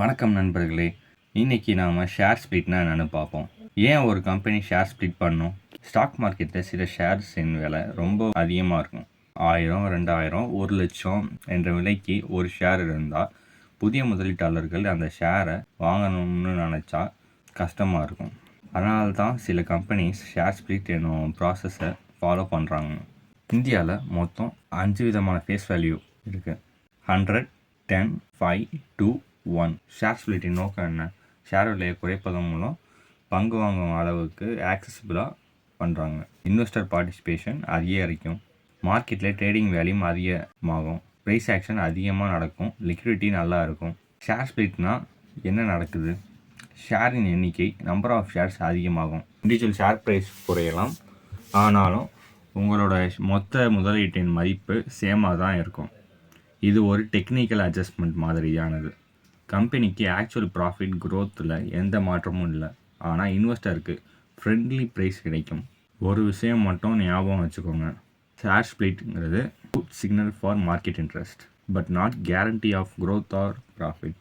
வணக்கம் நண்பர்களே. இன்னைக்கு நாம் ஷேர் ஸ்ப்ளிட்னா என்னென்னு பார்ப்போம். ஏன் ஒரு கம்பெனி ஷேர் ஸ்ப்ளிட் பண்ணும்? ஸ்டாக் மார்க்கெட்டில் சில ஷேர்ஸின் விலை ரொம்ப அதிகமாக இருக்கும். ஆயிரம் ரெண்டாயிரம் ஒரு லட்சம் என்ற விலைக்கு ஒரு ஷேர் இருந்தால் புதிய முதலீட்டாளர்கள் அந்த ஷேரை வாங்கணும்னு நினச்சா கஷ்டமாக இருக்கும். அதனால தான் சில கம்பெனிஸ் ஷேர் ஸ்ப்ளிட் என்னும் ப்ராசஸை ஃபாலோ பண்ணுறாங்க இந்தியாவில் மொத்தம் அஞ்சு விதமான ஃபேஸ் வேல்யூ இருக்குது hundred ten five two one ஷேர்ஸ்பிலிட்டின் நோக்கம் என்ன? ஷேர் விலையை குறைப்பதன் மூலம் பங்கு வாங்கும் அளவுக்கு ஆக்சசிபிளாக பண்ணுறாங்க இன்வெஸ்டர் பார்ட்டிசிபேஷன் அதிகரிக்கும் மார்க்கெட்டில் ட்ரேடிங் வேல்யூம் அதிகமாகும். ப்ரைஸ் ஆக்ஷன் அதிகமாக நடக்கும். லிக்விடிட்டி நல்லா இருக்கும். ஷேர் ஸ்பிளிட்னால் என்ன நடக்குது? ஷேரின் எண்ணிக்கை நம்பர் ஆஃப் ஷேர்ஸ் அதிகமாகும். இண்டிவிஜுவல் ஷேர் ப்ரைஸ் குறையலாம். ஆனாலும் உங்களோட மொத்த முதலீட்டின் மதிப்பு சேமாக தான் இருக்கும். இது ஒரு டெக்னிக்கல் அட்ஜஸ்ட்மெண்ட் மாதிரியானது. கம்பெனிக்கு ஆக்சுவல் ப்ராஃபிட் க்ரோத்தில் எந்த மாற்றமும் இல்லை. ஆனால் இன்வெஸ்டருக்கு ஃப்ரெண்ட்லி ப்ரைஸ் கிடைக்கும். ஒரு விஷயம் மட்டும் ஞாபகம் வச்சுக்கோங்க. Share ஸ்ப்ளிட்ங்கிறது good signal for market interest but not guarantee of growth or profit